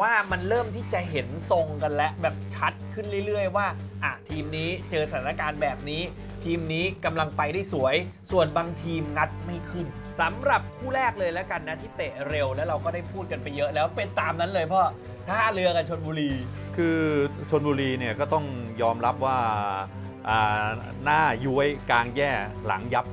ว่ามันเริ่มที่จะเห็นทรงกันแล้วแบบชัดขึ้นเรื่อยๆ ว่าอะทีมนี้เจอสถานการณ์แบบนี้ ทีมนี้กำลังไปได้สวย ส่วนบางทีมงัดไม่ขึ้นสำหรับคู่แรกเลยแล้วกันนะที่เตะเร็วแล้วเราก็ได้พูดกันไปเยอะแล้วเป็นตามนั้นเลยพ่อท่าเรือกับชนบุรี คือชนบุรีเนี่ยก็ต้องยอมรับว่าอ่าหน้าย้วยกลางแย่หลังยับ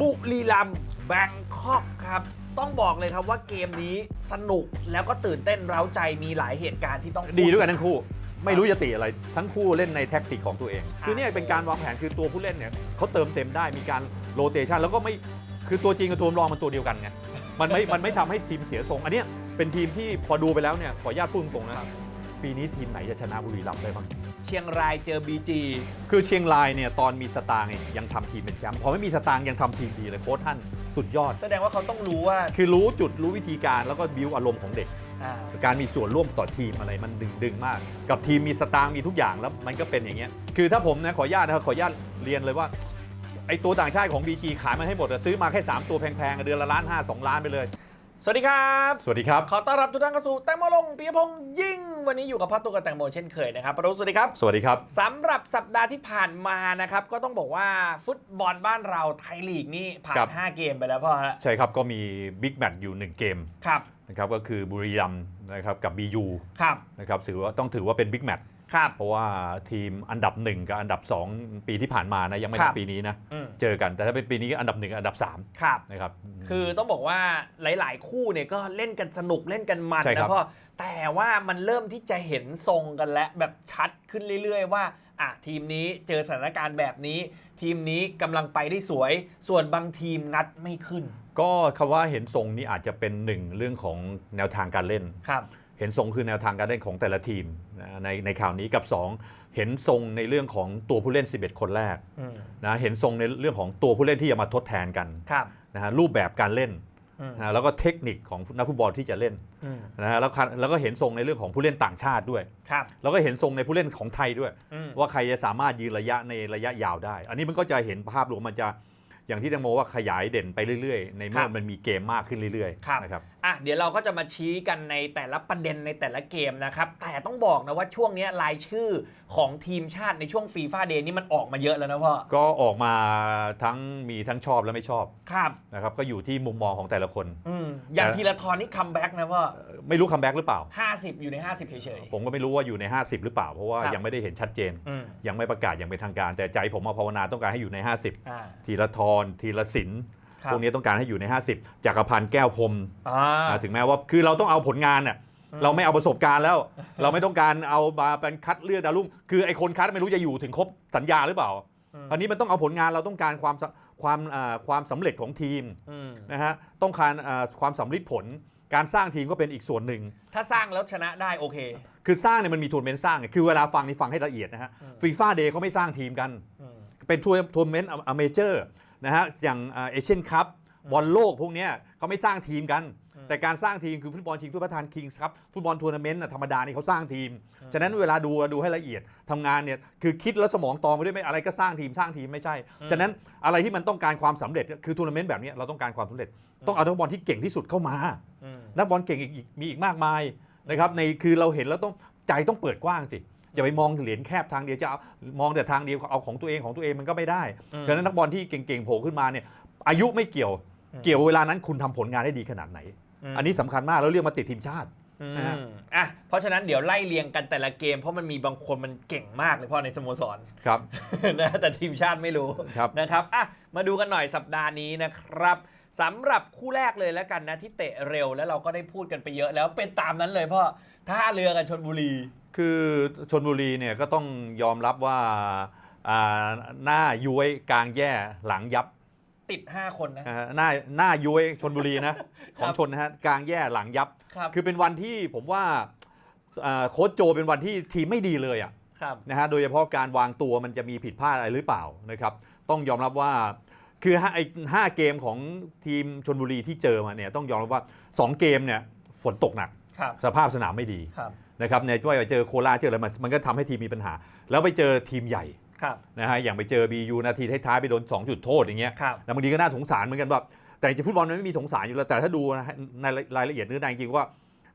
บุรีรัมย์แบงคอกครับ ต้องบอกเลยครับว่าเกมนี้สนุกแล้วก็ตื่นเต้นเร้าใจมีหลายเหตุการณ์ที่ต้องดีด้วยกันทั้งคู่ ไม่รู้จะติอะไร ทั้งคู่เล่นในแท็กติกของตัวเองอ่าคือเนี่ยเป็นการวางแผนคือตัวผู้เล่นเนี่ยเขาเติมเต็มได้มีการโรเตชันแล้วก็ไม่คือตัวจริงกับตัวรองมันตัวเดียวกันไงมันไม่มันไม่ทำให้ทีมเสียทรงอันเนี้ยเป็นทีมที่พอดูไปแล้วเนี่ยขออนุญาตพูดตรงๆนะปีนี้ทีมไหนจะชนะบุรีรัมย์ได้บ้างเชียงรายเจอบีจีคือเชียงรายเนี่ยตอนมีสตางค์เนี่ยยังทำทีมเป็นแชมป์พอไม่มีสตางค์ยังทำทีมดีเลยโค้ชท่าน สุดยอด แสดงว่าเขาต้องรู้ว่าคือรู้จุดรู้วิธีการแล้วก็บิวอารมณ์ของเด็ก อ่าการมีส่วนร่วมต่อทีมอะไรมันดึงดึงมาก กับทีมมีสตางค์มีทุกอย่างแล้วมันก็เป็นอย่างเงี้ยคือถ้าผมนะขออนุญาตนะครับขออนุญาตเรียนเลยว่าไอตัวต่างชาติของ BG ขายมาให้หมดอะซื้อมาแค่3ตัวแพงๆอะเดือนละล้านห้าสองล้านไปเลย สวัสดีครับ สวัสดีครับ ขอต้อนรับทุกท่านเข้าสู่แตงโมลงปียพงษ์ยิ่ง วันนี้อยู่กับพัตตุกับแตงโมเช่นเคยนะครับปรุสวัสดีครับ สวัสดีครับสำหรับสัปดาห์ที่ผ่านมานะครับ ก็ต้องบอกว่าฟุตบอลบ้านเราไทยลีกนี่ผ่าครันบ5เกมไปแล้วพ่อฮะใช่ครับก็มีบิ๊กแมตช์อยู่ 1 เกมครับนะครับก็คือบุรีรัมย์นะครับกับ BU ครับนะครับถือว่าต้องถือว่าเป็นบิ๊กแมตช์ ครับเพราะว่าทีมอันดับ1กับอันดับ 2 ปีที่ผ่านมานะยังไม่ครัใช่บปีนี้นะอืม เจอกันแต่ถ้าเป็นปีนี้ก็อันดับ1อันดับครับ3นะครับ คือต้องบอกว่าหลาย ๆ คู่เนี่ยก็เล่นกันสนุกเล่นกันมันใช่ครันะบพ่อแต่ว่ามันเริ่มที่จะเห็นทรงกันแล้วแบบชัดขึ้นเรื่อย ๆ ว่าอะทีมนี้เจอสถานการณ์แบบนี้ ทีมนี้กำลังไปได้สวย ส่วนบางทีมงัดไม่ขึ้น ก็คำว่าเห็นทรงนี้อาจจะเป็นหนึ่งเรื่องของแนวทางการเล่น ครับ เห็นทรงคือแนวทางการเล่นของแต่ละทีมนะในในข่าวนี้กับ 2 เห็นทรงในเรื่องของตัวผู้เล่น 11 คนแรกอืมนะเห็นทรงในเรื่องของตัวผู้เล่นที่จะมาทดแทนกันครับนะฮะรูปแบบการเล่นอืมนะแล้วก็เทคนิคของนักฟุตบอลที่จะเล่นอืมนะฮะแล้วคันแล้วก็เห็นทรงในเรื่องของผู้เล่นต่างชาติด้วยครับแล้วก็เห็นทรงในผู้เล่นของไทยด้วยอืมว่าใครจะสามารถยืนระยะในระยะยาวได้ อันนี้มันก็จะเห็นภาพรวมมันจะอย่างที่แตังโมว่าขยายเด่นไปเรื่อยๆ ในเมื่คอรับมันมีเกมมากขึ้นเรื่อยครับๆนะครับ อะเดี๋ยวเราก็จะมาชี้กันในแต่ละประเด็นในแต่ละเกมนะครับ แต่ต้องบอกนะว่าช่วงเนี้ยรายชื่อของทีมชาติในช่วงฟีฟ่าเดย์นี่มันออกมาเยอะแล้วนะพ่อ ก็ออกมาทั้งมีทั้งชอบและไม่ชอบครับนะครับ ก็อยู่ที่มุมมองของแต่ละคนอืมอย่างแต่ทีละทอนนี่คัมแบ็กนะพ่อ ไม่รู้คัมแบ็กหรือเปล่า 50 อยู่ใน 50เฉยผมก็ไม่รู้ว่าอยู่ใน 50 หรือเปล่า เพราะว่าครับยังไม่ได้เห็นชัดเจนๆอืมยังไม่ประกาศอย่างเป็นทางการ แต่ใจผมมาภาวนาต้องการให้อยู่ในอ่า50 ทีละทรทีละสินครับ พวกนี้ต้องการให้อยู่ใน 50จักรพันธ์แก้วพรหมอ่าอ่าถึงแม้ว่าคือเราต้องเอาผลงานน่ะอืมเราไม่เอาประสบการณ์แล้ว เราไม่ต้องการเอามาเป็นคัดเลือกดาวรุ่งคือไอ้คนคัดไม่รู้จะอยู่ถึงครบสัญญาหรือเปล่าอันนี้มันต้องเอาผลงานเราต้องการความสความอ่าความสำเร็จของทีมอืมนะฮะต้องการอ่าความสำลิดผลการสร้างทีมก็เป็นอีกส่วนหนึ่ง ถ้าสร้างแล้วชนะได้โอเค คือสร้างเนี่ยมันมีทัวร์นาเมนต์สร้างไงคือเวลาฟังนี่ฟังให้ละเอียดนะฮะอืมฟีฟ่าเดย์เขาไม่สร้างทีมกันอืมเป็นทัวร์ทัวร์นาเมนต์อเมเจอร์ นะฮะอย่างเอเชียนคัพบอลโลกพวกเนี้ยเขาไม่สร้างทีมกันอืมแต่การสร้างทีมคือฟุตบอลชิงถ้วยพระธานคิงส์ครับฟุตบอลทัวร์นาเมนต์น่ะธรรมดานี่เขาสร้างทีม ฉะนั้นเวลาดูดูให้ละเอียดทำงานเนี่ยคือคิดแล้วสมองตองไปด้วยไม่อะไรก็สร้างทีมสร้างทีมไม่ใช่ ฉะนั้นอะไรที่มันต้องการความสำเร็จคือทัวร์นาเมนต์แบบเนี้ยเราต้องการความสำเร็จ ต้องเอานักบอลที่เก่งที่สุดเข้ามาอืมนักบอลเก่งอีกอีกมีอีกมากมายนะครับในคือเราเห็นแล้วต้องใจต้องเปิดกว้างสิ อย่าไปมองเหรียญแคบทางเดียวจะเอามองแต่ทางเดียวเอาของตัวเองของตัวเองมันก็ไม่ได้อืมฉะนั้นนักบอลที่เก่งๆโผล่ขึ้นมาเนี่ยอายุไม่เกี่ยวอืมเกี่ยวเวลานั้นคุณทำผลงานได้ดีขนาดไหน อันนี้สำคัญมากแล้วเรียกมาติดทีมชาติอืมนะฮะอะเพราะฉะนั้นเดี๋ยวไล่เรียงกันแต่ละเกม เพราะมันมีบางคนมันเก่งมากเลยพ่อในสโมสรครับนะแต่ทีมชาติไม่รู้ครับนะครับอะมาดูกันหน่อยสัปดาห์นี้นะครับสำหรับคู่แรกเลยแล้วกันนะที่เตะเร็วแล้วเราก็ได้พูดกันไปเยอะแล้วเป็นตามนั้นเลยพ่อท่าเรือกับชนบุรี คือชนบุรีเนี่ยก็ต้องยอมรับว่าอ่าหน้าย้วยกลางแย่หลังยับติด 5 คนนะนะฮะหน้าหน้าย้วยชนบุรีนะคขรับองชนนะฮะกลางแย่หลังยับ ครับคือเป็นวันที่ผมว่าอ่าโค้ชโจเป็นวันที่ทีมไม่ดีเลยอะครับ นะฮะโดยเฉพาะการวางตัวมันจะมีผิดพลาดอะไรหรือเปล่านะครับ ต้องยอมรับว่าคือห้าไอ้ห้าเกมของทีมชนบุรีที่เจอมาเนี่ยต้องยอมรับว่า 2 เกมเนี่ยฝนตกหนัก ครับ สภาพสนามไม่ดี ครับ นะครับในช่วยเจอโคราชเจออะไรมันมันก็ทำให้ทีมมีปัญหา แล้วไปเจอทีมใหญ่ครับนะฮะอย่างไปเจอ BU นาทีท้ายๆไปโดน 2 จุดโทษอย่างเงี้ยครับแล้วบางทีก็น่าสงสารเหมือนกันแบบแต่จริงๆฟุตบอลมันไม่มีสงสารอยู่แล้วแต่ถ้าดูนะฮะในรายละเอียดเนื้อในจริงๆว่า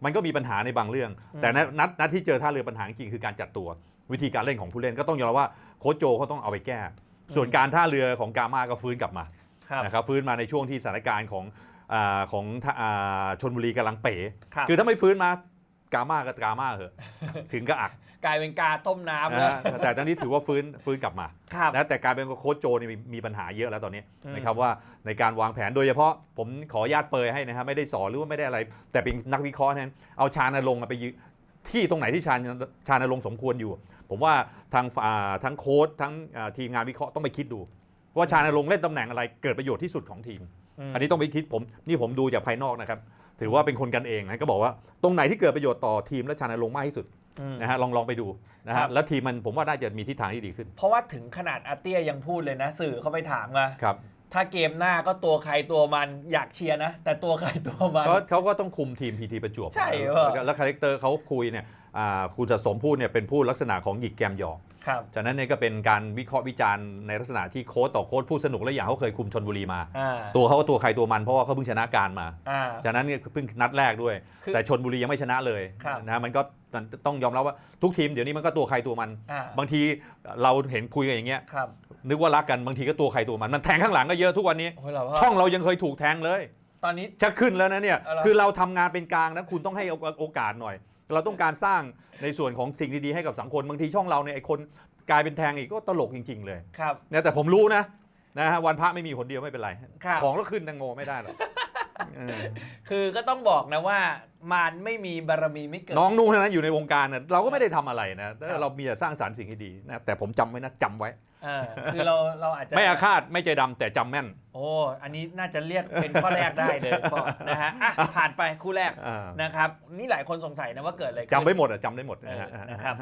มันก็มีปัญหาในบางเรื่อง แต่นัดนัดนัดที่เจอท่าเรือปัญหาจริงๆคือการจัดตัว วิธีการเล่นของผู้เล่นก็ต้องยอมรับว่าโค้ชโจเขาต้องเอาไปแก้ ส่วนการท่าเรือของกามาก็ฟื้นกลับมาครับนะครับฟื้นมาในช่วงที่สถานการณ์ของอาของท่าอ่าชนบุรีกำลังเป๋ครับคือถ้าไม่ฟื้นมา กามาก็กามาเหอะ ถึงก็อักกลายเป็นกาต้มน้ำนะแล้วฮะแต่ตอนนี้ถือว่าฟื้นฟื้นกลับมาครับ นะแต่การเป็นโค้ชโจนี่มีมีปัญหาเยอะแล้วตอนนี้อืม นะครับว่าในการวางแผนโดยเฉพาะผมขออนุญาตเปรยให้นะฮะไม่ได้สอนหรือว่าไม่ได้อะไร แต่เป็นนักวิเคราะห์นั้นเอาชาญลงค์ไปยืนที่ตรงไหนที่ชาญชาญลงค์สมควรอยู่ ผมว่าทางอ่าทั้งโค้ชทั้งอ่าทีมงานวิเคราะห์ต้องไปคิดดู ว่าชาญลงค์เล่นตำแหน่งอะไรเกิดประโยชน์ที่สุดของทีมอืมอันนี้ต้องไปคิดผมนี่ผมดูจากภายนอกนะครับ ถือว่าเป็นคนกันเองนะก็บอกว่าตรงไหนที่เกิดประโยชน์ต่อทีมและชาญลงค์มากที่สุดอืมนะฮะลองลองไปดูนะครัฮะบ แล้วทีมมันผมว่าน่าจะมีทิศทางที่ดีขึ้นเพราะว่าถึงขนาดอาเตี้ยยังพูดเลยนะ สื่อเขาไปถามไงครับถ้าเกมหน้าก็ตัวใครตัวมันอยากเชียร์นะ แต่ตัวใครตัวมันเขาเขาก็ต้องคุมทีมพีทีประจวบใช่แล้วเหรอแล้วคาแรคเตอร์เขาคุยเนี่ยอ่าคุณจะสมพูดเนี่ยเป็นผู้ลักษณะของหยิกแกมหยอกครับ จากนั้นเนี่ยก็เป็นการวิเคราะห์วิจารณ์ในลักษณะที่โค้ชต่อโค้ชพูดสนุกและอย่างเขาเคยคุมชนบุรีมาอ่าตัวเขาก็ตัวใครตัวมันเพราะว่าเขาเพิ่งชนะการมาอ่าจากนั้นเนี่ยเพิ่งนัดแรกด้วยคือแต่ชนบุรียังไม่ชนะเลยครับนะมันก็ต้องยอมรับว่าทุกทีมเดี๋ยวนี้มันก็ตัวใครตัวมันอ่าบางทีเราเห็นคุยกันอย่างเงี้ยครับนึกว่ารักกันบางทีก็ตัวใครตัวมันมันแทงข้างหลังก็เยอะทุกวันนี้โอ้ยเหรอพ่อช่องเรายังเคยถูกแทงเลย ตอนนี้จะขึ้นแล้วนะเนี่ยเอาเหรอคือเราทำงานเป็นกลางนะคุณต้องให้โอโอกาสหน่อย เราต้องการสร้างในส่วนของสิ่งดีๆให้กับสังคมบางทีช่องเราเนี่ยไอ้คนกลายเป็นแทงอีกก็ตลกจริง ๆ เลยครับนะแต่ผมรู้นะนะฮะวันพระไม่มีคนเดียวไม่เป็นไร ครับ ของแล้วขึ้นตังโงไม่ได้หรอกเออ คือก็ต้องบอกนะว่า มารไม่มีบารมีไม่เกิด น้องนุ่งนะอยู่ในวงการนะเราก็ไม่ได้ทำอะไรนะแต่ครับเรามีแต่สร้างสรรค์สิ่งที่ดีนะแต่ผมจำไว้นะจำไว้ เออคือเราเราอาจจะไม่อาฆาตไม่ใจดำแต่จำแม่นโอ้อันนี้น่าจะเรียกเป็นข้อแรกได้เลยพ่อนะฮะอะผ่านไปคู่แรกอ่านะครับ นี่หลายคนสงสัยนะว่าเกิดอะไรขึ้น จำไว้หมดอะจำได้หมดเอนะอฮะนะครับ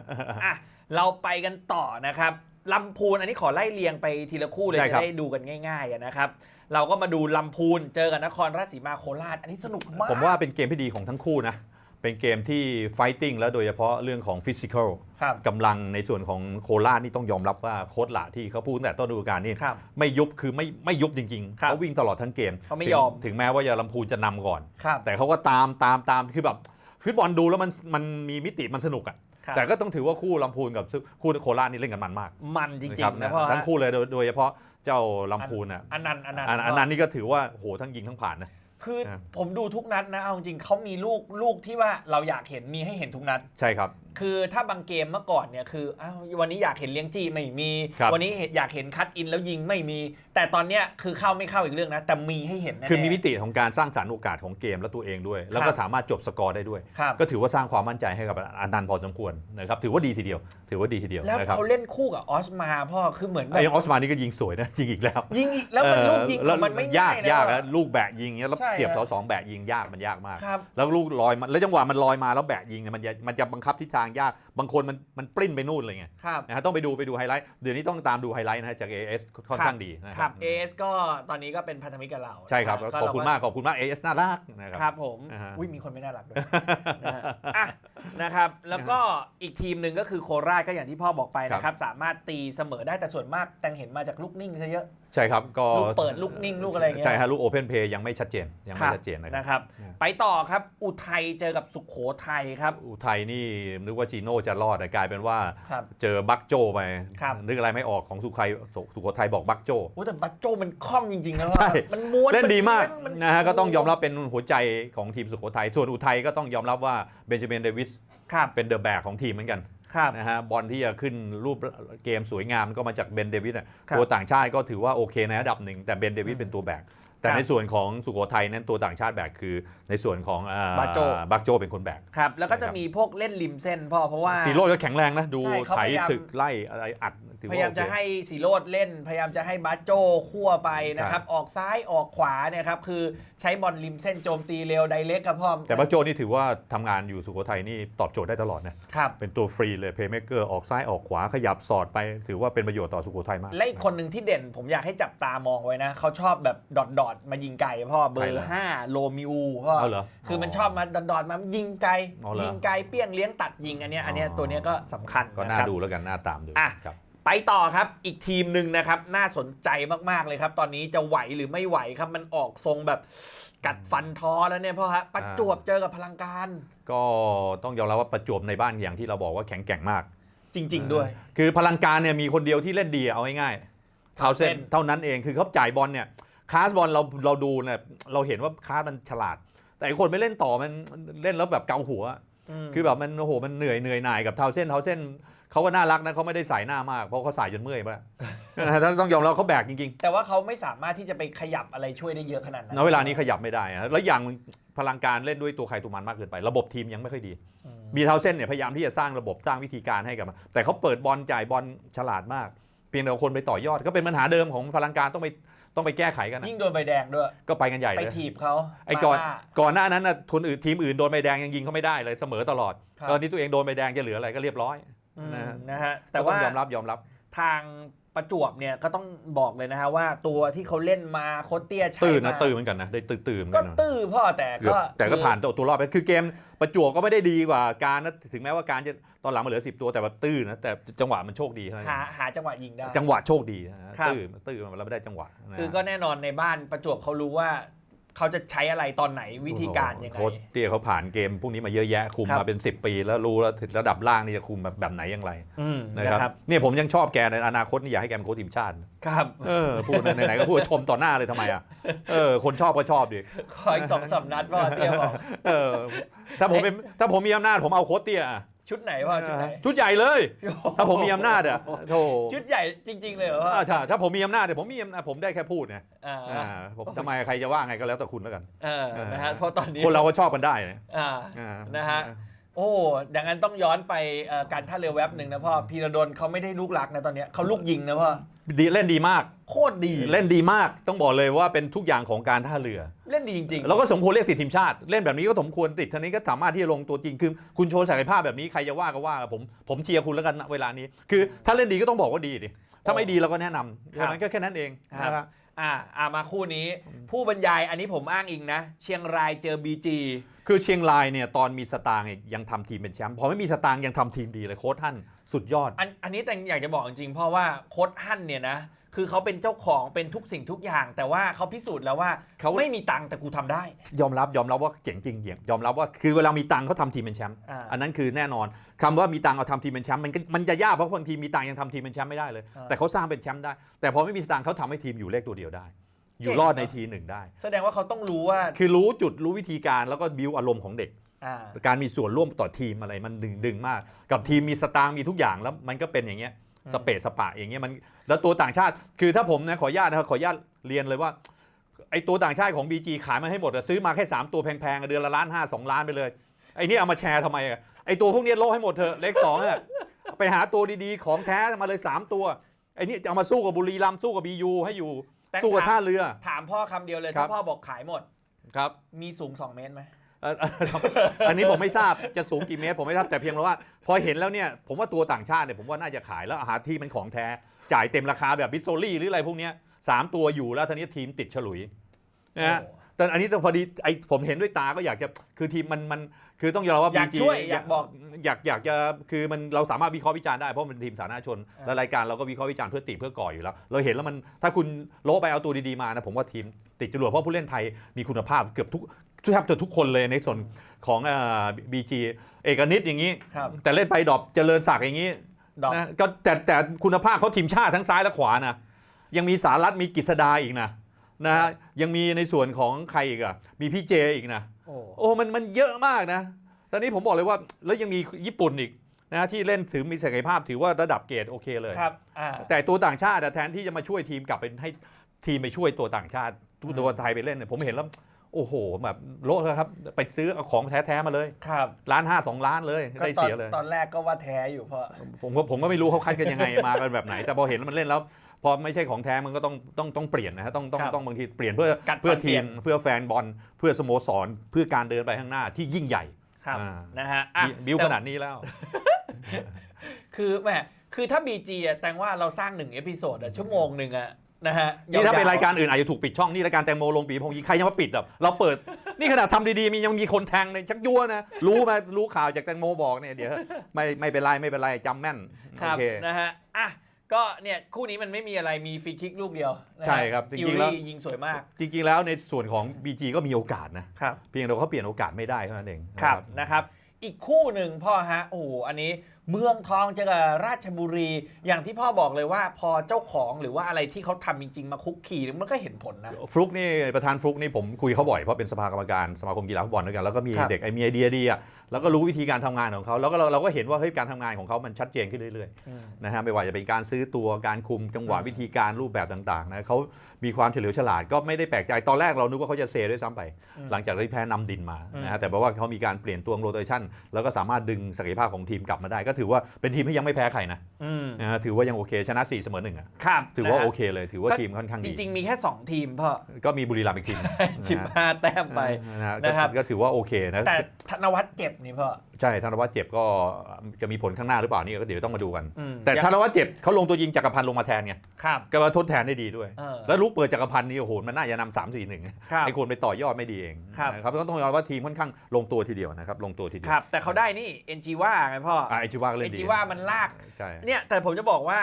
อะเราไปกันต่อนะครับลำพูนอันนี้ขอไล่เรียงไปทีละคู่เลยได้จะครับได้ดูกันง่ายๆอะนะครับ เราก็มาดูลำพูนเจอกับนครราชสีมาโคราช อันนี้สนุกมาก ผมว่าเป็นเกมที่ดีของทั้งคู่นะ เป็นเกมที่ไฟติ้งแล้วโดยเฉพาะเรื่องของฟิสิกอลครับกำลังในส่วนของโคราชนี่ต้องยอมรับว่าโค้ชหละที่เขาพูดตั้งแต่ต้นฤดูกาลนี่ครับไม่ยุบคือไม่ไม่ยุบจริงๆครับเขาวิ่งตลอดทั้งเกมเขาไม่ถึงยอมถึงแม้ว่ายาลำพูนจะนำก่อน ครับ แต่เขาก็ตามตามตามคือแบบฟุตบอลดูแล้วมันมันมีมิติมันสนุกอะครับ แต่ก็ต้องถือว่าคู่ลำพูนกับคู่โคราชนี่เล่นกันมันมากมันจริคงบๆนะพ่อทั้ฮะงคู่เลยโดยโดยเฉพาะเจ้าลำพูนอะอันนั้นอันนั้นอันอันนั้นนี่ก็ถือว่าโหทั้งยิงทั้งผ่านนะ คือครับผมดูทุกนัดนะ เอาจริงๆเขามีลูกลูกที่ว่าเราอยากเห็นมีให้เห็นทุกนัด ใช่ครับ คือถ้าบางเกมเมื่อก่อนเนี่ยคืออ้าววันนี้อยากเห็นเลี้ยงจี้ไม่มี ครับ วันนี้อยากเห็นคัดอินแล้วยิงไม่มี แต่ตอนเนี้ยคือเข้าไม่เข้าอีกเรื่องนะ แต่มีให้เห็นแน่ๆ คือมีมิติของการสร้างสรรค์โอกาสของเกมและตัวเองด้วย แล้วก็สามารถจบสกอร์ได้ด้วย ครับ ก็ถือว่าสร้างความมั่นใจให้กับอนันต์พอสมควรนะครับถือว่าดีทีเดียว ถือว่าดีทีเดียวแล้วนะครับเขาเล่นคู่กับออสมาพ่อคือเหมือนแบไอ้บออสมานี่ก็ยิงสวยนะยิงอีกแล้วยิงอีกแล้วมันลูกยิงเออของมันไม่ยากง่ายนะ ยากพ่อนะลูกแบะยิงเนี้ยแล้วใช่เสียบฮะเสาสองแบะยิงยากมันยากมาก ครับ แล้วลูกลอยมาแล้วจังหวะมันลอยมาแล้วแบะยิงเนี่ยมันจะมันจะบังคับทิศทางยากบางคนมันมันปริ้นไปนู่นเลยไงครับ นะฮะต้องไปดูไปดูไฮไลท์เดี๋ยวนี้ต้องตามดูไฮไลท์นะฮะจาก AS ค่อนข้างดีนะคครัรับบเอสก็ตอนนี้ก็เป็นพันธมิตรกับเราใช่ครับนะขอบคุณเรมากขอบคุณมาก AS น่ารักนะคครับรับผมอ่าฮะ อุ้ยมีคนไม่น่ารักด้วยนะฮะอะนะครับ แล้วก็อีกทีมหนึ่งก็คือโคราชก็อย่างที่พ่อบอกไปนะครับ สามารถตีเสมอได้แต่ส่วนมากแตงเห็นมาจากลูกนิ่งซะเยอะ ใช่ครับก็ลูกเปิดลูกนิ่งลูกอะไรอย่างเงี้ย ใช่ฮะลูกโอเพนเพย์ยังไม่ชัดเจนยังคไม่รับชัดเจนนะครับ นะครับอืมไปต่อครับอุทัยเจอกับสุขโขทัยครับ อุทัยนี่นึกว่าจีโน่จะรอดแต่กลายเป็นว่าครับเจอบักโจไปครับ นึกอะไรไม่ออกของสุขัยสุสุโขทัยบอกบักโจ โอ้แต่บัตโจมันคล่องจริงๆนะใช่ ว่ามันม้วนเล่นดีมากมันนะฮะก็ต้องยอมรับเป็นหัวใจของทีมสุโขทัยส่วนอุทัยก็ต้องยอมรับว่าเบนจามินเดวิสครับเป็นเดอะแบกของทีมเหมือนกันครับ นะฮะบอลที่จะขึ้นรูปเกมสวยงามก็มาจากเบนเดวิสอะครับ ตัวต่างชาติก็ถือว่าโอเคในระดับหนึ่งแต่เบนเดวิสเป็นตัวแบก แต่ครับในส่วนของสุโขทัยนั้นตัวต่างชาติแบกคือในส่วนของอ่บักโจบักโจเป็นคนแบกครับ แล้วก็จะนะครับมีพวกเล่นริมเส้นพ่อเพราะว่าซีโร่ก็แข็งแรงนะ ดูใช่เขาไถพยายามถึกไล่อะไรอัดถือพว่ายายามโอเคจะให้สีโรดเล่น พยายามจะให้บัตโจคั่วไปนะครับ ออกซ้ายออกขวาเนี่ยครับคือใช้บอลริมเส้นโจมตีเร็วไดเล็กกับพ่อแต่บักโจนี่ถือว่าทำงานอยู่สุโขทัยนี่ตอบโจทย์ได้ตลอดนะครับเป็นตัวฟรีเลยเพย์เม k เกอร์ออกซ้ายออกขวาขยับสอดไป ถือว่าเป็นประโยชน์ต่อสุโขทัยมากและอีกคนหนึ่งที่เด่น ผมอยากให้จับตามองไว้นะเขาชอบแบบดอดดอดๆมายิงไกลพ่อเบอใครร์ล่ะห้าโลมิอูพ่อเอาเหรอคือมันชอบมาดอดดอดๆมายิงไกลเอาเหรอยิงไกลเปี้ยงเลี้ยงตัดยิงอันเนี้ยอันเนี้ยอ๋อ ตัวเนี้ยก็สำคัญก็น่าะครับ ดูแล้วกันน่าตามดูอะ ครับ ไปต่อครับอีกทีมหนึ่งนะครับ น่าสนใจมากๆเลยครับ ตอนนี้จะไหวหรือไม่ไหวครับ มันออกทรงแบบกัดฟันท้อแล้วเนี่ยพ่อฮะประจวบเจอกับพลังการ ก็ต้องยอมรับว่าประจวบในบ้านอย่างที่เราบอกว่าแข็งแกร่งมาก จริง ๆ ด้วย คือพลังการเนี่ยมีคนเดียวที่เล่นดีอะเอาง่ายๆเท้าเส้นเท้าเส้นเท่านั้นเองคือเขาจ่ายบอลเนี่ย คลาสบอลเราเราดูเนี่ยเราเห็นว่าคลาสมันฉลาด แต่ไอ้คนไม่เล่นต่อมันเล่นแล้วแบบเกาหัวมคือแบบมันโอ้โหมันเหนื่อยเหนื่อยหน่ายกับเท้าเส้นเท้าเส้นเขาก็น่ารักนะเขาไม่ได้ใส่หน้ามากเพราะเขาใส่จนเมื่อยไปแล้วถ้าต้องยอมรับเขาแบกจริงแต่ว่าเขาไม่สามารถที่จะไปขยับอะไรช่วยได้เยอะขนาดนั้นๆณเวลานี้ขยับไม่ได้อะแล้วอย่างพลังการเล่นด้วยตัวใครตัวมันมากเกินไป ระบบทีมยังไม่ค่อยดี อืมมีเท้าเส้นเนี่ยพยายามที่จะสร้างระบบสร้างวิธีการให้กับมันแต่เขาเปิดบอลจ่ายบอลฉลาดมาก เพียงแต่ว่าคนไปต่อยอดก็เป็นปัญหาเดิมของพลังการต้องไป ต้องไปแก้ไขกันนะยิ่งโดนใบแดงด้วย ก็ไปกันใหญ่ไปเลยถีบเขาไอ้ก่อนมาก่อนหน้านั้นนะทุนอื่นทีมอื่นโดนใบแดงยังยิงเขาไม่ได้เลยเสมอตลอดครับตอนนี้ตัวเองโดนใบแดงจะเหลืออะไรก็เรียบร้อย อืมนะฮะนะฮะแต่แต่ว่าว่ายอมรับยอมรับ ทาง ประจวบเนี่ยก็ต้องบอกเลยนะฮะว่าตัวที่เขาเล่นมาโคตเตี้ยใช้ตื่นนะมาตื่นเหมือนกันนะได้ตื่นตื่นเหมือนก็กันนะตื้อพ่อแต่เกือบก็แต่ก็ผ่านตัวตัวรอดไปคือเกมประจวบก็ไม่ได้ดีกว่าการนะถึงแม้ว่าการจะตอนหลังมาเหลือ 10 ตัวแต่ว่าตื้นนะแต่จังหวะมันโชคดีเท่านั้นหาหาจังหวะยิงได้ จังหวะโชคดีนะฮะครับ ตื้นตื้นมันเราไม่ได้จังหวะนะคือก็แน่นอนในบ้านประจวบเขารู้ว่า เขาจะใช้อะไรตอนไหนวิธีการยังไง โค้ชเตี้ยเขาผ่านเกมพวกนี้มาเยอะแยะคุมครับ มาเป็น 10 ปีแล้วรู้แล้วถึงระดับล่างนี่จะคุมแบบแบบไหนอย่างไรอืมนะนะคครัรับบเนี่ยผมยังชอบแกในอนาคตนี่อยากให้แกเป็นโค้ชทีมชาติครับ เออพูดไหนๆก็พูดชมต่อหน้าเลยทำไมอะเออคนชอบก็ชอบดิขออีกสองสามนัดพ่อเตี้ยบอก เออถ้าผมเป็นถ้าผมมีอำนาจผมเอาโค้ชเตี้ยอะ ชุดไหนพ่อชุดไหนชุดใหญ่เลย ถ้าผมมีอำนาจอะโธ่ชุดใหญ่จริง ๆ เลยเหรอพ่ออ่าถ้าถ้าผมมีอำนาจเนี่ยผมมีอำนาจผมได้แค่พูดไงอ่าอ่าผมทำไมใครจะว่าไงก็แล้วแต่คุณแล้วกันเออนะฮะเพราะตอนนี้คนเราก็ชอบกันได้นะอ่าอ่านะฮะโอ้ดังนั้นต้องย้อนไปเอ่อการท่าเรือแว็บหนึ่งนะพ่อพีระดนเขาไม่ได้ลูกรักนะตอนเนี้ยเขาลูกยิงนะพ่อดีเล่นดีมาก โคตรดีเล่นดีมากต้องบอกเลยว่าเป็นทุกอย่างของการท่าเรือ เล่นดีจริงๆแล้วก็สมควรเรียกติดทีมชาติ เล่นแบบนี้ก็สมควรติดทีนี้ก็สามารถที่จะลงตัวจริงคือคุณโชว์ศักยภาพแบบนี้ใครจะว่าก็ว่าผมผมเชียร์คุณแล้วกันณเวลานี้ คือถ้าเล่นดีก็ต้องบอกว่าดีดิถ้าไม่ดีเราก็แนะนำครับแค่นั้นก็แค่นั้นเองครับนะครับ อ่าอ่ามาคู่นี้ ผู้บรรยายอันนี้ผมอ้างอิงนะ เชียงรายเจอบีจีคือเชียงรายเนี่ยตอนมีสตางค์ยังทำทีมเป็นแชมป์พอไม่มีสตางค์ยังทำทีมดีเลยโค้ชท่านสุดยอด อันอันนี้แต่อยากจะบอกจริงๆเพราะว่าโค้ดฮั่นเนี่ยนะ คือเขาเป็นเจ้าของเป็นทุกสิ่งทุกอย่าง แต่ว่าเขาพิสูจน์แล้วว่าเขาไม่มีตังค์แต่กูทำได้ ยอมรับยอมรับว่าเจ๋งจริงยอมรับว่าคือเวลามีตังค์เขาทำทีมเป็นแชมป์อ่าอันนั้นคือแน่นอนคำว่ามีตังค์เอาทำทีมเป็นแชมป์มันก็มันจะยากเพราะบางทีมีตังค์ยังทำทีมเป็นแชมป์ไม่ได้เลย อ่าแต่เขาสร้างเป็นแชมป์ได้ แต่พอไม่มีสตางค์เขาทำให้ทีมอยู่เลขตัวเดียวได้ อยู่เก่งรอดในเนอะ ทีหนึ่งได้ แสดงว่าเขาต้องรู้ว่าคือรู้จุดรู้วิธีการแล้วก็บิวอารมณ์ของเด็ก อ่าการมีส่วนร่วมต่อทีมอะไรมันดึงดึงมาก กับทีมมีสตางค์มีทุกอย่างแล้วมันก็เป็นอย่างเงี้ยอืม สเปซสปะอย่างเงี้ยมันแล้วตัวต่างชาติคือถ้าผมนะขออนุญาตนะครับขออนุญาตเรียนเลยว่าไอตัวต่างชาติของ BG ขายมันให้หมดอะซื้อมาแค่ 3 ตัวแพงๆอะเดือนละล้านห้าสองล้านไปเลยไอ้นี่เอามาแชร์ทำไมอะไอตัวพวกนี้โลกให้หมดเถอะเลขสองอะไปหาตัวดีๆของแท้มาเลย 3 ตัวไอ้นี่เอามาสู้กับบุรีรัมย์สู้กับบียูให้อยู่แต่สู้กับถามท่าเรือ ถามพ่อคำเดียวเลย ครัถ้าบพ่อบอกขายหมด ครับ มีสูง 2 เมตรไหม เอ่ออันนี้ผมไม่ทราบจะสูงกี่เมตร ผมไม่ทราบแต่เพียงแต่ว่า พอเห็นแล้วเนี่ยผมว่าตัวต่างชาติเนี่ยผมว่าน่าจะขายแล้วอาหารที่มันของแท้ จ่ายเต็มราคาแบบบิสโซลี่หรืออะไรพวกเนี้ยสามตัวอยู่แล้วทีนี้ทีมติดฉลุยนะฮะโอ้ แต่อันนี้แต่พอดีไอผมเห็นด้วยตาก็อยากจะคือทีมมันมันคือต้องยอมรับว่า อยาก BG ช่วยอยากบอกอยากอยากจะคือมันเราสามารถวิเคราะห์วิจารณ์ได้เพราะมันเป็นทีมสาธารณชนอ่า และรายการเราก็วิเคราะห์วิจารณ์เพื่อติเพื่อก่ออยู่แล้ว เราเห็นแล้วมันถ้าคุณโละไปเอาตัวดีๆมานะผมว่าทีมติดจรวดเพราะผู้เล่นไทยมีคุณภาพเกือบทุกแทบจะทุกคนเลยในส่วนของบีจีเอกนิตอย่างนี้ ครับ แต่เล่นไปดรอปเจริญศักดิ์อย่างนี้ดอกนะก็แต่แต่คุณภาพเขาทีมชาติทั้งซ้ายและขวานะยังมีสารัตมีกฤษดาอีกนะ นะฮะยังมีในส่วนของใครอีกอะมีพี่เจอีกนะ โอ้โอ้มันมันเยอะมากนะ ตอนนี้ผมบอกเลยว่าแล้วยังมีญี่ปุ่นอีกนะที่เล่นถือมีศักยภาพถือว่าระดับเกรดโอเคเลย ครับอ่าแต่ตัวต่างชาติอะแทนที่จะมาช่วยทีมกลับเป็นให้ทีมไปช่วยตัวต่างชาติตัวไทยไปเล่นเนี่ยผมเห็นแล้วโอ้โหแบบโลดครับ ไปซื้อเอาของแท้ๆมาเลยครับล้านห้าสองล้านเลยก็ได้ตอนเสียเลย ตอนแรกก็ว่าแท้อยู่เพราะ ผมก็ผมก็ไม่รู้เขาคัดกันยังไงมากันแบบไหน แต่พอเห็นแล้วมันเล่นแล้ว พอไม่ใช่ของแท้มันก็ต้องต้องต้องเปลี่ยนนะฮะต้องต้องครับต้องบางทีเปลี่ยนเพื่อกัดฟันเพื่อเปลี่ทียมนเพื่อแฟนบอลเพื่อสโมสร เพื่อการเดินไปข้างหน้าที่ยิ่งใหญ่ ครับอ่า นะฮะอะบิวแต่ขนาดนี้แล้ว คือแหมคือถ้า BG อะแต่งว่าเราสร้างหนึ่งเอพิโซดอะชั่วโมงหนึ่งอะนะฮะนี่ถ้าเป็นวๆรายการอื่นอาจจะถูกปิดช่องนี่รายการแตงโมลงปีพงศ์ยิงใครจะมาปิดอะเราเปิด นี่ขนาดทำดีๆมียังมีคนแทงเลยชักยั่วนะ รู้มารู้ข่าวจากแตงโมบอกเนี่ยเดี๋ยวไม่ไม่เป็นไรไม่เป็นไรจำแม่นครับโอเค นะฮะอะ ก็เนี่ยคู่นี้มันไม่มีอะไรมีฟรีคิกลูกเดียวนะฮะใช่ครับจริงๆอิลแล้ว ลี่ยิงสวยมาก จริงๆแล้วในส่วนของ BG ก็มีโอกาสนะ ครับเพียงแต่ว่าเขาเปลี่ยนโอกาสไม่ได้เท่านั้นเองครับนะนะครับ อีกคู่หนึ่งพ่อฮะโอ้โหอันนี้ เมืองทองเจอกับราชบุรี อย่างที่พ่อบอกเลยว่าพอเจ้าของหรือว่าอะไรที่เขาทำจริง ๆ มาคุกคีมันก็เห็นผลนะ ฟลุกนี่ประธานฟลุกนี่ผมคุยเขาบ่อยเพราะเป็นสภากรรมการสมาคมกีฬาฟุตบอลด้วยกันแล้วก็มีครับเด็กไอมีไอเดียดีอะแล้วก็รู้วิธีการทำงานของเขาแล้วก็เราเราก็เห็นว่าเฮ้ยการทำงานของเขามันชัดเจนขึ้นเรื่อยๆอืมนะฮะไม่ว่าจะเป็นการซื้อตัวการคุมจังหวะอืมวิธีการรูปแบบต่างๆนะเขามีความเฉลียวฉลาดก็ไม่ได้แปลกใจตอนแรกเรานึกว่าเขาจะเซด้วยซ้ำไปอืมหลังจากที่แพ้นำดินมาอืมนะฮะแต่เพราะว่าเขามีการเปลี่ยนตัวโรเตชันแล้วก็สามารถดึงศักยภาพของทีมกลับมาได้ก็ถือว่าเป็นทีมที่ยังไม่แพ้ใครนะอืมนะฮะถือว่ายังโอเคชนะ4เสมอหนึ่งอะครับถือว่านะฮะโอเคเลยถือว่าก็ทีมค่อนข้างจดี ริง ๆ มีแค่ 2 ทีมพ่อก็มีบุรีรัมย์อีกทีม สิบห้าแต้มไป นะฮะนะครับก็ก็ถือว่าโอเคนะ แต่ธนวัฒน์เจ็บนี่พ่อ ใช่ธนวัฒน์เจ็บก็จะมีผลข้างหน้าหรือเปล่านี่ก็เดี๋ยวต้องมาดูกัน อืมแต่ธนวัฒน์เจ็บเขาลงตัวยิงจักรพันธ์ลงมาแทนไงครับ ก็มาทดแทนได้ดีด้วย เออแล้วลูกเปิดจักรพันธ์นี่โอ้โหมันน่าจะนำสามสี่หนึ่งครับไอ้คนไปต่อยอดไม่ดีเองครับ นะครับก็ต้องยอมรับว่าทีมค่อนข้างลงตัวทีเดียวนะครับลงตัวทีเดีครับ แต่เขาได้นี่เอ็นจีว่าไงพ่ออะไอจิว่าก็เอ็เล่นนดีจีว่ามันลาก ใช่ เนี่ยแต่ผมจะบอกว่า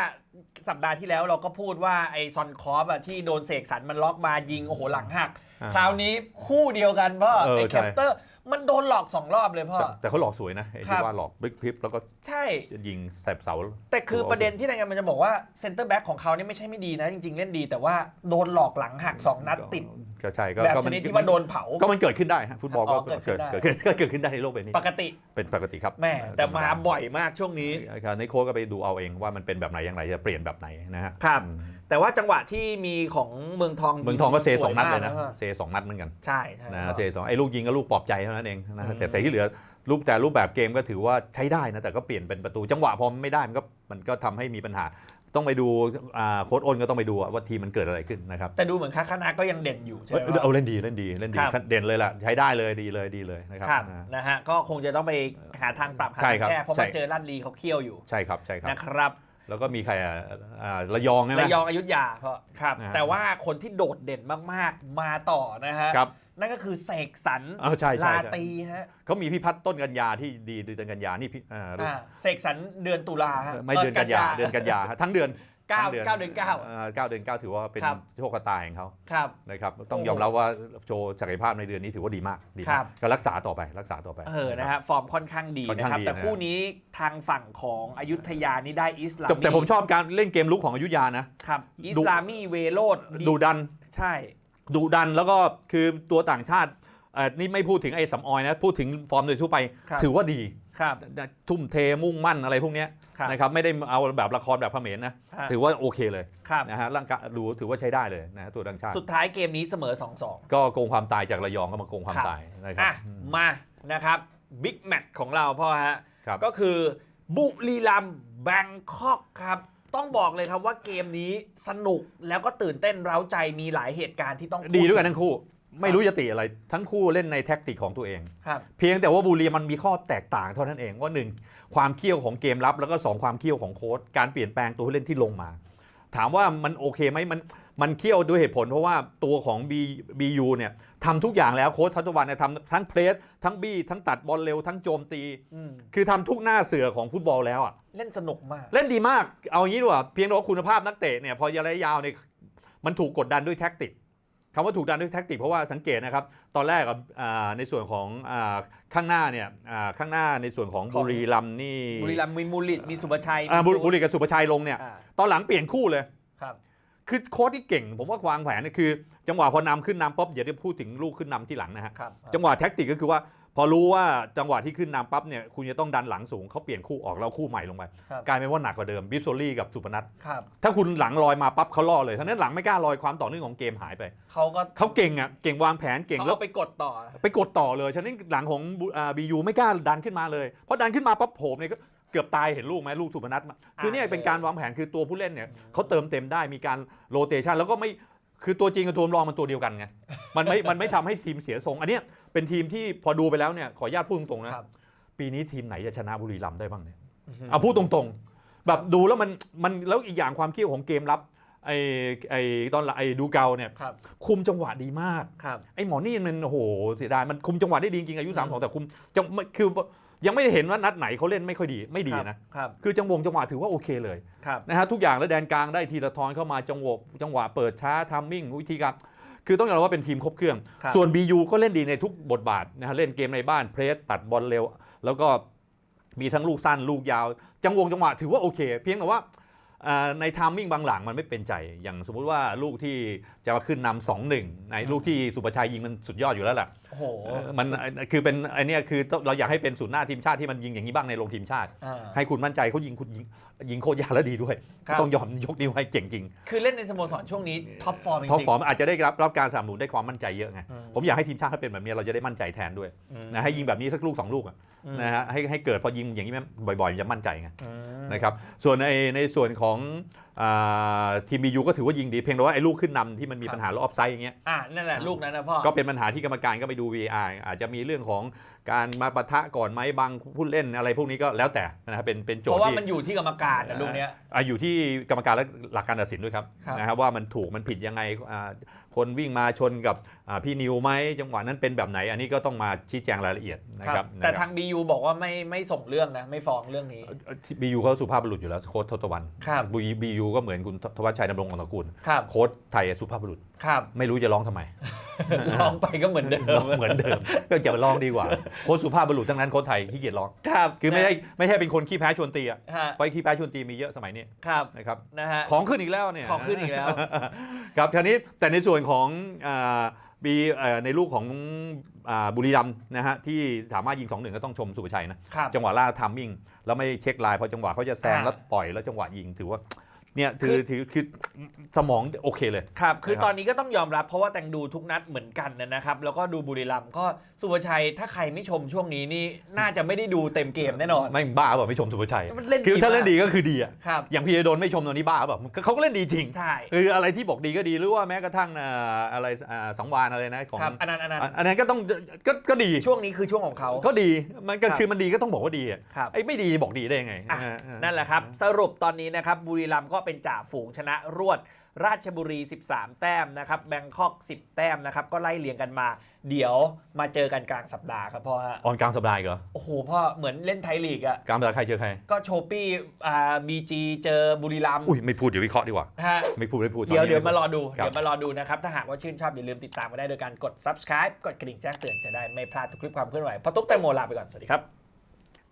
สัปดาห์ที่แล้วเราก็พูดว่าไอซอนคอฟอะที่โดนเสกสรรมันล็อกมายิงโอ้โหหลังหัก อ่าคราวนี้คู่เดียวกันพ่อเออไอใช่แคปเตอร์ มันโดนหลอกสองรอบเลยพ่อ แต่แต่เขาหลอกสวยนะไอครัจิบว่าหลอกบิ๊กพิปแล้วก็ใช่ ยิงแสบเสา แต่คือถืว่าประเด็นที่รายงานมันจะบอกว่าเซนเตอร์แบ็กของเขาเนี่ยไม่ใช่ไม่ดีนะ จริง ๆ เล่นดี แต่ว่าโดนหลอกหลังหักสองนัดติด ก็ใช่ก็แบบก็ชมันนิดที่ว่าโดนเผา ก็มันเกิดขึ้นได้ฮะฟุตบอลก็อ๋อเกิดขึ้เกินดได้ เกิดขึ้นก็เกิดขึ้นได้ในโลกใบนี้ปกติเป็นปกติครับแม่แต่มาธรรดบ่อยมากช่วงนี้ ครับในโค้ดก็ไปดูเอาเองว่ามันเป็นแบบไหนอย่างไรจะเปลี่ยนแบบไหนนะฮะครับอืมแต่ว่าจังหวะที่มีของเมืองทองเมืองทองก็เซสสวองนัดมาเลยนะพ่อเซสองนัดเหมือนกันใช่ใช่นะพ่อเซสองไอ้ลูกยิงก็ลูกปลอบใจเท่านั้นเองนะฮะแต่อืมแต่ที่เหลือรูปแต่รูปแบบเกมก็ถือว่าใช้ได้นะแต่ก็เปลี่ยนเป็นประตูจังหวะพอไม่ได้มันก็มันก็ทำให้มีปัญหา ต้องไปดูอ่าโค้ดอ้นก็ต้องไปดูว่าทีมมันเกิดอะไรขึ้นนะครับแต่ดูเหมือนคาคานาก็ยังเด่นอยู่ใช่ไหมเออเอาเล่นดีเล่นดีเล่นดีครับเด่นเลยล่ะใช้ได้เลยดีเลยดีเลยนะครับครับนะนะฮะก็คงจะต้องไปหาทางปรับหาใช่ทางครับแก้เพราะใช่มันเจอลาดลีเขาเคี่ยวอยู่ใช่ครับใช่ครับนะครับแล้วก็มีใครอะอ่าระยองใช่ไหมระยองอยุธยาเพราะครับนะฮะแต่ว่าคนที่โดดเด่นมาก ๆ มาต่อนะฮะครับ นั่นก็คือเสกสรรเออใช่ใช่ลาใช่ ตีฮะเขามีพี่พัฒน์ต้นกันยาที่ดีเดือนกันยานี่พี่อ่าอ่าเสกสรรเดือนตุลาฮะไม่เดือนกันยาเดือนกันยาฮะทั้งเดือนเก้าทั้งเก้าเดือนเก้าเก้าเดือนเก้าถือว่าเป็นครับ โชคชะตาของเขาครับ นะครับต้องโอ้ยอมรับว่าโชว์ศักยภาพในเดือนนี้ถือว่าดีมากดีครัมากบก็รักษาต่อไปรักษาต่อไป เออนะฮะฟอร์มค่อนข้างดีค่อนนะข้างครับ ดีแต่นะ คู่นี้ทางฝั่งของอยุธยานี่ได้อิสลาแต่มีแต่ผมชอบการเล่นเกมลุกของอยุธยานะ ครับอิสลามีเวโรดดูดัน ใช่ ดุดันแล้วก็คือตัวต่างชาติเอ่อนี่ไม่พูดถึงไอ้สำออยนะ พูดถึงฟอร์มโดยทั่วไปครับถือว่าดีครับทุ่มเทมุ่งมั่นอะไรพวกเนี้ยครับนะครับไม่ได้เอาแบบละครแบบเขมรนะฮะถือว่าโอเคเลยครับนะฮะร่างกายดูถือว่าใช้ได้เลยนะฮะตัวต่างชาติ สุดท้ายเกมนี้เสมอ 2-2 ก็โกงความตายจากระยองก็มาโกงความครับตายนะครับอะมานะครับบิ๊กแมตช์ของเราพ่อฮะครับก็คือบุรีรัมย์แบงคอกครับ ต้องบอกเลยครับว่าเกมนี้สนุกแล้วก็ตื่นเต้นเร้าใจมีหลายเหตุการณ์ที่ต้องดีด้วยกันพูทั้งคู่ ไม่รู้จะติอะไร ทั้งคู่เล่นในแท็กติกของตัวเอง ครับเพียงแต่ว่าบุรีมันมีข้อแตกต่างเท่านั้นเองว่าหนึ่งความเขี้ยวของเกมรับ แล้วก็สองความเขี้ยวของโค้ชการเปลี่ยนแปลงตัวผู้เล่นที่ลงมา ถามว่ามันโอเคไหมมันมันเขี้ยวด้วยเหตุผลเพราะว่าตัวของ B BU เนี่ย ทำทุกอย่างแล้วโค้ชทัตวันเนี่ยทำทั้งเพลสทั้งบี้ทั้งตัดบอลเร็วทั้งโจมตีอืมคือทำทุกหน้าเสือของฟุตบอลแล้วอะเล่นสนุกมาก เล่นดีมากเอางี้ดีกว่าเพียงแต่ว่าคุณภาพนักเตะเนี่ยพอระยะยาวเนี่ยมันถูกกดดันด้วยแท็กติกคำว่าถูกดันด้วยแท็กติกเพราะว่าสังเกตนะครับ ตอนแรกอะอ่าในส่วนของอาข้างหน้าเนี่ยอ่าข้างหน้าในส่วนของของบุรีรัมย์นี่บุรีรัมย์มีมูลิตมีสุภชัยอ่ามีบุซูบุรีกับสุประชัยลงเนี่ยอ่าตอนหลังเปลี่ยนคู่เลย ครับคือโค้ชที่เก่ง ผมว่าวางแผนเนี่ยคือ จังหวะพอนำขึ้นนำปั๊บอย่าได้พูดถึงลูกขึ้นนำที่หลังนะฮะครับจังหวะแท็กติกก็คือว่า พอรู้ว่าจังหวะที่ขึ้นนำปั๊บเนี่ยคุณจะต้องดันหลังสูงเขาเปลี่ยนคู่ออกแล้วคู่ใหม่ลงไปครับกลายเป็นว่าหนักกว่าเดิมบิฟโซลี่กับสุพนัทครับถ้าคุณหลังลอยมาปั๊บเขาล่อเลยทั้งนั้นหลังไม่กล้าลอยความต่อเนื่องของเกมหายไปเขาก็เขาเก่งอะเก่งวางแผนเก่งเขาแล้วเอาไปกดต่อ ไปกดต่อเลยฉะนั้นหลังของบียูไม่กล้าดันขึ้นมาเลยเพราะดันขึ้นมาปั๊บโผล่เนี่ย ก็เกือบตายเห็นลูกไหมลูกสุพนัทมาคือเนี่ยเป็นการวางแผนคือตัวผู้เล่นเนี่ยเขาเติมเต็มได้มีการโรเตชันแล้วก็ไม่คือตัวจริงกับตัวรองมันตัวเดียวกันไงมันไม่มันไม่ทำให้ทีมเสียทรง อันเนี้ยเป็นทีมที่พอดูไปแล้วเนี่ยขออนุญาตพูดตรงๆนะครับ ปีนี้ทีมไหนจะชนะบุรีรัมย์ได้บ้างเนี่ยเอาพูดตรงๆ แบบดูแล้วมันมันแล้วอีกอย่างความเขี้ยวของเกมรับไอ้ไอ้ตอนหลังไอ้ดูเกาเนี่ยครับ คุมจังหวะดีมาก ครับ ไอ้หมอนี่มันโอ้โหเสียดายมันคุมจังหวะได้ดีจริงๆอายุสามสองแต่คุมจังไม่คือ ยังไม่ได้เห็นว่านัดไหนเขาเล่นไม่ค่อยดีไม่ดีนะครับคือจังหวงจังหวะถือว่าโอเคเลยครับนะฮะทุกอย่างแล้วแดนกลางได้ทีละทอนเข้ามาจังหวะจังหวะเปิดช้าทัมมิ่งวิธีการคือต้องยอมรับว่าเป็นทีมครบเครื่องครับส่วน BU ก็เล่นดีในทุกบทบาทนะฮะเล่นเกมในบ้านเพรสตัดบอลเร็ว แล้วก็มีทั้งลูกสั้นลูกยาว จังหวงจังหวะถือว่าโอเค เพียงแต่ว่าอ่าในทามมิ่งบางหลังมันไม่เป็นใจ อย่างสมมุติว่าลูกที่จะมาขึ้นนำสองหนึ่งในลูกที่สุประชัยยิงมันสุดยอดอยู่แล้วแหละโอ้โหเออมันคือเป็นไอเนี้ยคือเราอยากให้เป็นศูนย์หน้าทีมชาติที่มันยิงอย่างนี้บ้างในลงทีมชาติอ่าให้คุณมั่นใจเขายิงคุณยิงยิงโคตรยากและดีด้วยครับต้องยอมยกนิ้วให้เก่งจริง คือเล่นในสโมสรช่วงนี้ท็อปฟอร์มจริงๆท็อปฟอร์มอาจจะได้รับรับการสนับสนุนได้ความมั่นใจเยอะไงอืมผมอยากให้ทีมชาติเขาเป็นแบบนี้เราจะได้มั่นใจแทนด้วยอืมนะให้ยิงแบบนี้สักลูกสองลูกอะอืมนะฮะให้ให้เกิดพอยิงอย่างนี้บ่อยๆมันจะมั่นใจไงอืมนะครับส่วนในในส่วนของอ่า ทีมบียูก็ถือว่ายิงดีเพียงแต่ว่าไอ้ลูกขึ้นนำที่มันมีครับปัญหาแล้วออฟไซด์อย่างเงี้ยอะนั่นแหละลูกนั้นนะพ่อก็เป็นปัญหาที่กรรมการก็ไปดู VAR อาจจะมีเรื่องของ การมาปะทะก่อนไหมบางผู้เล่นอะไรพวกนี้ก็แล้วแต่นะครับเป็นเป็นโจเพทราะย์ว่าที่มันอยู่ที่กรรมการนะลูกเนี้ยอะอยู่ที่กรรมการและหลักการตัดสินด้วยครับครับนะครับว่ามันถูกมันผิดยังไงอ่าคนวิ่งมาชนกับอ่าพี่นิวไหมจังหวะนั้นเป็นแบบไหน อันนี้ก็ต้องมาชี้แจงรายละเอียดนะครับแต่ทาง BU บอกว่าไม่ไม่ส่งเรื่องนะไม่ฟ้องเรื่องนี้บียูเขาสุภาพบุรุษอยู่แล้วโค้ชทศตวรรณครับบียูก็เหมือนคุณทวัชชัยดำรงวงศ์ตระกูลครับโค้ชไทยสุภาพบุรุษ ครับไม่รู้จะร้องทำไมลองไปก็เหมือนเดิมเหมือนเดิม ก็อย่าไปร้องดีกว่าโค้ชสุภาพบุรุษทั้งนั้นโค้ชไทยขี้เกียจร้องครับคือไม่ใช่ไม่ใช่เป็นคนขี้แพ้ชวนตีอะฮะเพราะไอ้ขี้แพ้ชวนตีมีเยอะสมัยนี้ครับนะครับนะฮะของขึ้นอีกแล้วเนี่ยของขึ้นอีกแล้วครับคราวนี้แต่ในส่วนของบีในลูกของอ่าบุรีรัมย์นะฮะที่สามารถยิง2-1ก็ต้องชมสุภชัยนะครับจังหวะล่าทัมมิ่งแล้วไม่เช็คไลน์พอจังหวะเขาจะแซงอ่าแล้วปล่อยแล้วจังหวะยิงถือว่า เนี่ยถือถือคือสมองโอเคเลย ครับ คือนะครับ ตอนนี้ก็ต้องยอมรับเพราะว่าแตงดูทุกนัดเหมือนกันนะครับ แล้วก็ดูบุรีรัมย์ก็สุภชัยถ้าใครไม่ชมช่วงนี้นี่น่าจะไม่ได้ดูเต็มเกมแน่นอน ไม่บ้าเปล่าไม่ชมสุภชัยมันเล่นดีคือถ้าเล่นมากดีก็คือดีอะครับ อย่างพีเอโดนไม่ชมตอนนี้บ้าเปล่าเขาก็เล่นดีจริงใช่ คืออะไรที่บอกดีก็ดีหรือว่าแม้กระทั่งอ่าอะไรอ่าสังวานอะไรนะของครับ อันนั้นอันนั้นอันอันนั้นก็ต้องก็ก็ดีช่วงนี้คือช่วงของเขา ก็ดีมันก็ครับ คือมันดีก็ต้องบอกว่าดีอะครับ ไอ้ไม่ดีบอกดีได้ยังไงอะอ่าอ่านั่นแหละครับ สรุปตอนนี้นะครับบุรีรัมย์ก็เป็นจ่าฝูงชนะรวด ราชบุรี 13 แต้มนะครับแบงคอก 10 แต้มนะครับ ก็ไล่เรียงกันมา เดี๋ยวมาเจอกันกลางสัปดาห์ครับพ่อฮะออนกลางสัปดาห์อีกเหรอ โอ้โหพ่อเหมือนเล่นไทยลีกอะกลางสัปดาห์ใครเจอใคร ก็โชปี้อ่าบีจีเจอบุรีรัมย์อุ้ยไม่พูดเดี๋ยววิเคราะห์ดีกว่า ฮะ ไม่พูดไม่พูดตอนเดี๋ยวนี้ เดี๋ยวมารอดูครับ เดี๋ยวมารอดูนะครับ ถ้าหากว่าชื่นชอบอย่าลืมติดตามมาได้โดยการกด subscribe กดกระดิ่งแจ้งเตือนจะได้ไม่พลาดทุกคลิปความเคลื่อนไหวพอตุ๊กแตงโมลาไปก่อน สวัสดีครับ